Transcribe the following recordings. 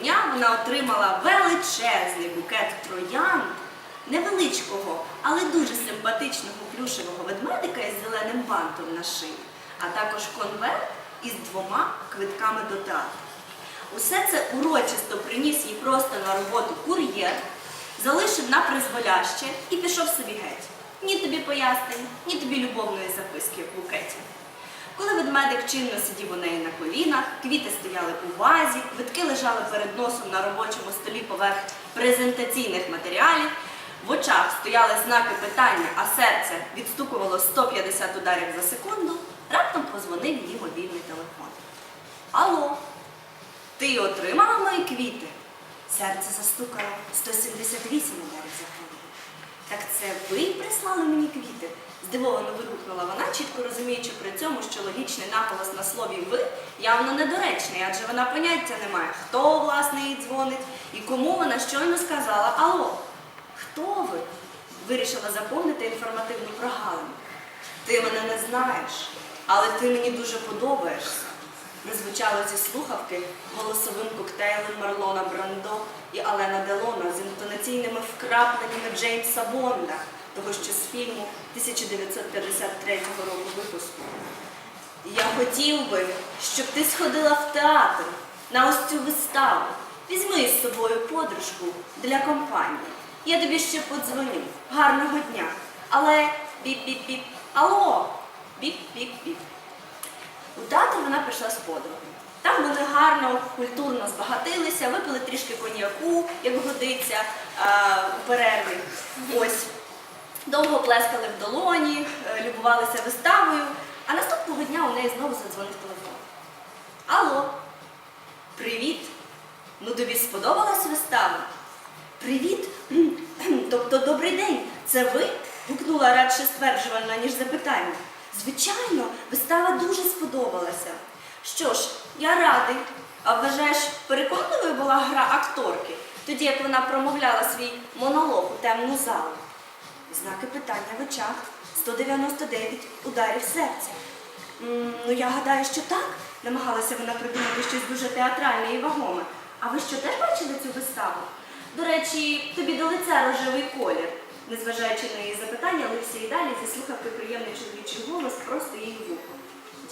дня вона отримала величезний букет троян, невеличкого, але дуже симпатичного плюшевого ведмедика із зеленим бантом на шиї, а також конверт із двома квитками до театру. Усе це урочисто приніс їй просто на роботу кур'єр, залишив на призволяще і пішов собі геть. Ні тобі пояснень, ні тобі любовної записки в букеті. Коли ведмедик чинно сидів у неї на колінах, квіти стояли у вазі, квитки лежали перед носом на робочому столі поверх презентаційних матеріалів, в очах стояли знаки питання, а серце відстукувало 150 ударів за секунду, раптом позвонив її мобільний телефон. Алло, ти отримала мої квіти? Серце застукало 178 ударів за хвилину. Так це ви прислали мені квіти? Здивовано вигукнула вона, чітко розуміючи при цьому, що логічний наголос на слові ви явно недоречний, адже вона поняття не має, хто власне їй дзвонить і кому вона щойно сказала Алло, хто ви? Вирішила заповнити інформативну прогалину. Ти мене не знаєш, але ти мені дуже подобаєшся. Прозвучало зі слухавки голосовим коктейлем Марлона Брандо і Алена Делона з інтонаційними вкрапленнями Джеймса Бонда, того що з фільму 1953 року випуску. Я хотів би, щоб ти сходила в театр на ось цю виставу. Візьми з собою подружку для компанії. Я тобі ще подзвоню. Гарного дня. Але біп-біп-біп. Алло! Біп-біп-біп. У театр вона прийшла з подругою. Там вони гарно, культурно збагатилися, випили трішки коньяку, як годиться, у перерві. Ось. Довго плескали в долоні, е, любувалися виставою, а наступного дня у неї знову задзвонив телефон. Алло, привіт! Ну тобі сподобалась вистава? Привіт! Тобто добрий день, це ви? гукнула радше стверджувальна, ніж запитання. Звичайно, вистава дуже сподобалася. Що ж, я радий. А вважаєш, переконливою була гра акторки, тоді як вона промовляла свій монолог у темну залу. Знаки питання в очах. 199 ударів серця. «М, Ну, я гадаю, що так. Намагалася вона придумати щось дуже театральне і вагоме. А ви що теж бачили цю виставу? До речі, тобі до лиця рожевий колір. Незважаючи на її запитання, і далі зі слухавки приємний чоловічий голос просто її вухо.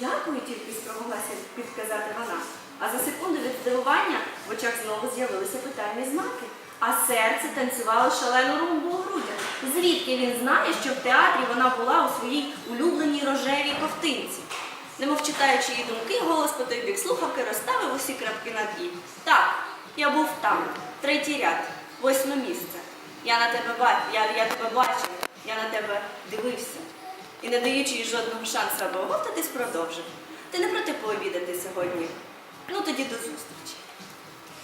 Дякую, тільки спромоглася підказати вона. А за секунду від здивування в очах знову з'явилися питальні знаки. А серце танцювало шалену румбу у грудях. Звідки він знає, що в театрі вона була у своїй улюбленій рожевій ковтинці? Немов читаючи її думки, голос по той бік слухавки розставив усі крапки над «і». Так, я був там, третій ряд, восьме місце. Я на тебе бачив, я, я тебе бачив, я на тебе дивився. І не даючи їй жодного шансу аби оговтатись, продовжив. Ти не проти пообідати сьогодні? Ну тоді до зустрічі.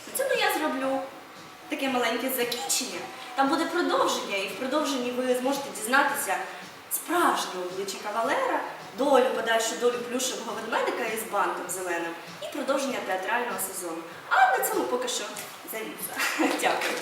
На цьому я зроблю таке маленьке закінчення. Там буде продовження, і в продовженні ви зможете дізнатися справжнє обличчя кавалера, долю, подальшу долю плюшевого ведмедика із бантом зеленим і продовження театрального сезону. А на цьому поки що завіса. Дякую.